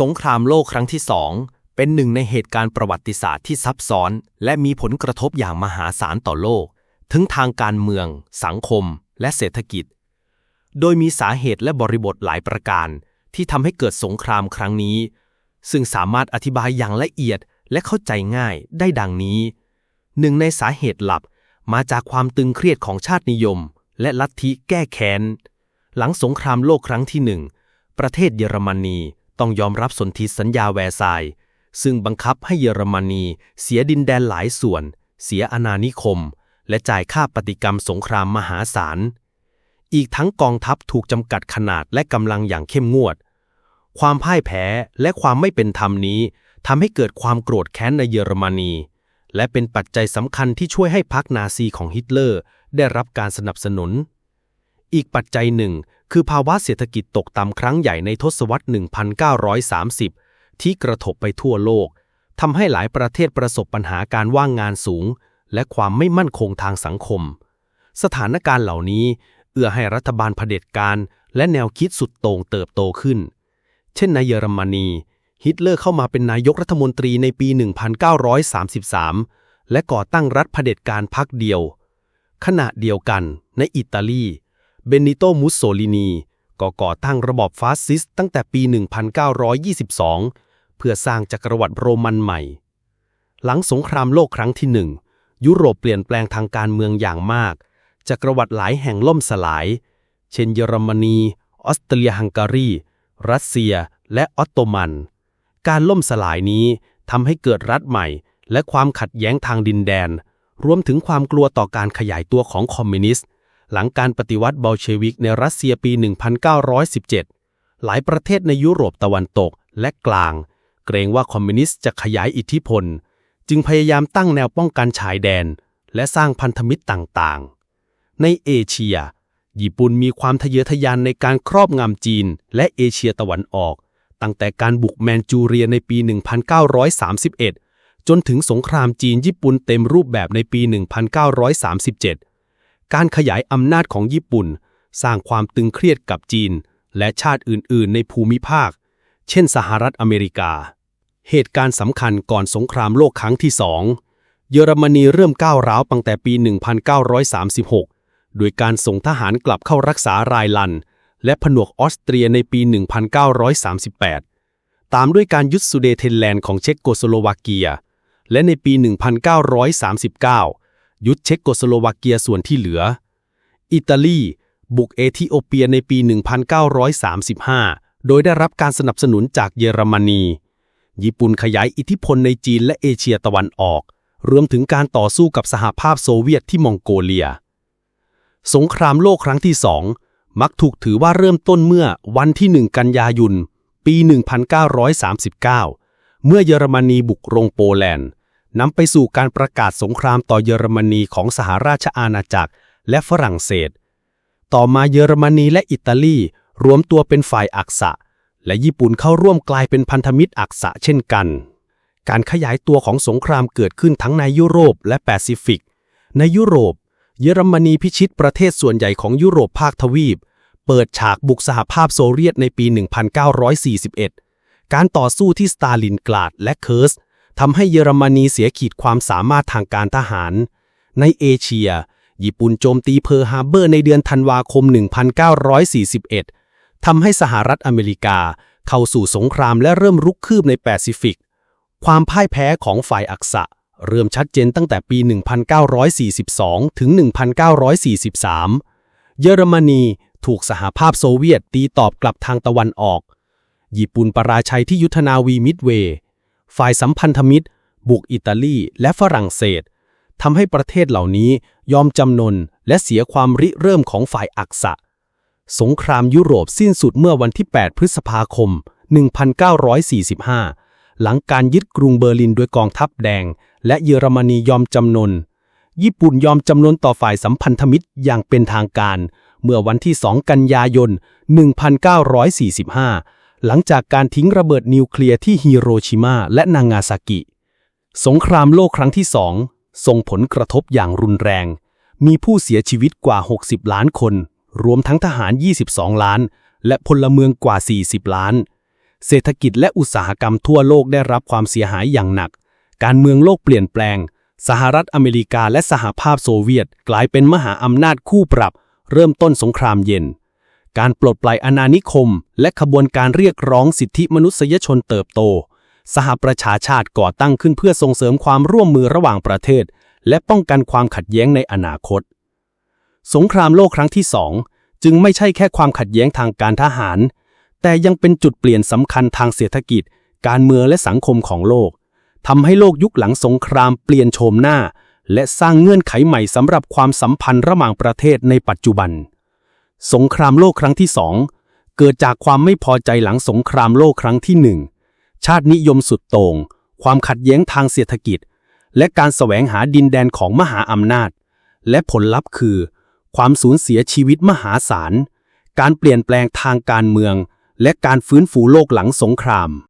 สงครามโลกครั้งที่สองเป็นหนึ่งในเหตุการณ์ประวัติศาสตร์ที่ซับซ้อน และมีผลกระทบอย่างมหาศาลต่อโลก ทั้งทางการเมือง สังคม และเศรษฐกิจ โดยมีสาเหตุและบริบทหลายประการ ที่ทำให้เกิดสงครามครั้งนี้ ซึ่งสามารถอธิบายอย่างละเอียดและเข้าใจง่ายได้ดังนี้ หนึ่งในสาเหตุหลักมาจากความตึงเครียดของชาตินิยม และลัทธิแก้แค้น หลังสงครามโลกครั้งที่หนึ่งประเทศเยอรมนี ต้องยอมรับสนธิสัญญาแวร์ซายน์ซึ่งบังคับให้เยอรมนีเสียดินแดนหลายส่วน เสียอาณานิคม และจ่ายค่าปฏิกรรมสงครามมหาศาล อีกทั้งกองทัพถูกจำกัดขนาดและกำลังอย่างเข้มงวด ความพ่ายแพ้และความไม่เป็นธรรมนี้ทำให้เกิดความโกรธแค้นในเยอรมนี และเป็นปัจจัยสำคัญที่ช่วยให้พรรคนาซีของฮิตเลอร์ได้รับการสนับสนุน อีกปัจจัยหนึ่ง คือภาวะเศรษฐกิจตกต่ำครั้งใหญ่ในทศวรรษ 1930 ที่กระทบไปทั่วโลกทำให้หลายประเทศประสบปัญหาการว่างงานสูง และความไม่มั่นคงทางสังคม สถานการณ์เหล่านี้ เอื้อให้รัฐบาลเผด็จการ และแนวคิดสุดโต่งเติบโตขึ้น เช่นในเยอรมนี ฮิตเลอร์เข้ามาเป็นนายกรัฐมนตรีในปี 1933 และก่อตั้งรัฐเผด็จการพรรคเดียว ขณะเดียวกันในอิตาลี เบนิโต มุสโซลินี ก็ก่อตั้งระบอบฟาสซิสต์ตั้งแต่ปี 1922 เพื่อสร้างจักรวรรดิโรมันใหม่ หลังสงครามโลกครั้งที่หนึ่ง ยุโรปเปลี่ยนแปลงทางการเมืองอย่างมาก จักรวรรดิหลายแห่งล่มสลาย เช่นเยอรมนี ออสเตรียฮังการี รัสเซีย และออตโตมัน การล่มสลายนี้ทำให้เกิดรัฐใหม่ และความขัดแย้งทางดินแดน รวมถึงความกลัวต่อการขยายตัวของคอมมิวนิสต์ หลังการปฏิวัติบอลเชวิกในรัสเซียปี 1917 หลายประเทศในยุโรปตะวันตกและกลาง เกรงว่าคอมมิวนิสต์จะขยายอิทธิพล จึงพยายามตั้งแนวป้องกันชายแดน และสร้างพันธมิตรต่างๆ ในเอเชีย ญี่ปุ่นมีความทะเยอทะยานในการครอบงำจีน และเอเชียตะวันออก ตั้งแต่การบุกแมนจูเรียในปี 1931 จนถึงสงครามจีนญี่ปุ่นเต็มรูปแบบในปี 1937 การขยายอำนาจของญี่ปุ่น สร้างความตึงเครียดกับจีน และชาติอื่นๆ ในภูมิภาค เช่นสหรัฐอเมริกา เหตุการณ์สำคัญก่อนสงครามโลกครั้งที่สองเยอรมนีเริ่มก้าวร้าวตั้งแต่ปี 1936 โดยการส่งทหารกลับเข้ารักษารายลัน และผนวกออสเตรียในปี 1938 ตามด้วยการยึดสุเดเทนแลนด์ของเช็กโกสโลวาเกีย และในปี 1939 ยึดเช็กโกสโลวาเกียส่วนที่เหลือ อิตาลี บุกเอธิโอเปียในปี 1935 โดยได้รับการสนับสนุนจากเยอรมนี ญี่ปุ่นขยายอิทธิพลในจีนและเอเชียตะวันออก รวมถึงการต่อสู้กับสหภาพโซเวียตที่มองโกเลีย สงครามโลกครั้งที่สองมักถูกถือว่าเริ่มต้นเมื่อวันที่ 1 กันยายน ปี 1939 เมื่อเยอรมนีบุกโรงโปแลนด์ นำไปสู่การประกาศสงครามต่อเยอรมนีของสหราชอาณาจักรและฝรั่งเศส ต่อมาเยอรมนีและอิตาลีรวมตัวเป็นฝ่ายอักษะ และญี่ปุ่นเข้าร่วมกลายเป็นพันธมิตรอักษะเช่นกัน การขยายตัวของสงครามเกิดขึ้นทั้งในยุโรปและแปซิฟิก ในยุโรป เยอรมนีพิชิตประเทศส่วนใหญ่ของยุโรปภาคทวีป เปิดฉากบุกสหภาพโซเวียตในปี 1941 การต่อสู้ที่สตาลินกราดและเคิร์ส ทำให้เยอรมนีเสียขีดความสามารถทางการทหาร ในเอเชีย ญี่ปุ่นโจมตีเพิร์ฮาร์เบอร์ในเดือนธันวาคม 1941 ทำให้สหรัฐอเมริกาเข้าสู่สงครามและเริ่มรุกคืบในแปซิฟิก ความพ่ายแพ้ของฝ่ายอักษะ เริ่มชัดเจนตั้งแต่ปี 1942 ถึง 1943 เยอรมนีถูกสหภาพโซเวียตตีตอบกลับทางตะวันออก ญี่ปุ่นปราชัยที่ยุทธนาวีมิดเวย์ ฝ่ายสัมพันธมิตร บุกอิตาลีและฝรั่งเศสทำให้ประเทศเหล่านี้ยอมจำนนและเสียความริเริ่มของฝ่ายอักษะ สงครามยุโรปสิ้นสุดเมื่อวันที่ 8 พฤษภาคม 1945 หลังการยึดกรุงเบอร์ลินโดยกองทัพแดง และเยอรมนียอมจำนน ญี่ปุ่นยอมจำนนต่อฝ่ายสัมพันธมิตรอย่างเป็นทางการ เมื่อวันที่ 2 กันยายน 1945 หลังจากการทิ้งระเบิดนิวเคลียร์ที่ฮิโรชิมาและนางาซากิ สงครามโลกครั้งที่สองส่งผลกระทบอย่างรุนแรง มีผู้เสียชีวิตกว่า 60 ล้านคน รวมทั้งทหาร 22 ล้าน และพลเมืองกว่า 40 ล้าน เศรษฐกิจและอุตสาหกรรมทั่วโลกได้รับความเสียหายอย่างหนัก การเมืองโลกเปลี่ยนแปลง สหรัฐอเมริกาและสหภาพโซเวียต กลายเป็นมหาอำนาจคู่ปรับ เริ่มต้นสงครามเย็น การปลดปล่อยอาณานิคม และขบวนการเรียกร้องสิทธิมนุษยชนเติบโต สหประชาชาติก่อตั้งขึ้นเพื่อส่งเสริมความร่วมมือระหว่างประเทศ และป้องกันความขัดแย้งในอนาคต สงครามโลกครั้งที่สองจึงไม่ใช่แค่ความขัดแย้งทางการทหาร แต่ยังเป็นจุดเปลี่ยนสำคัญทางเศรษฐกิจ การเมืองและสังคมของโลกทำให้โลกยุคหลังสงครามเปลี่ยนโฉมหน้า และสร้างเงื่อนไขใหม่สำหรับความสัมพันธ์ระหว่างประเทศในปัจจุบัน สงครามโลกครั้งที่สองเกิดจากความไม่พอใจหลังสงครามโลกครั้งที่หนึ่งชาตินิยมสุดโต่งความขัดแย้งทางเศรษฐกิจ และการแสวงหาดินแดนของมหาอำนาจ และผลลัพธ์คือ ความสูญเสียชีวิตมหาศาล การเปลี่ยนแปลงทางการเมือง และการฟื้นฟูโลกหลังสงคราม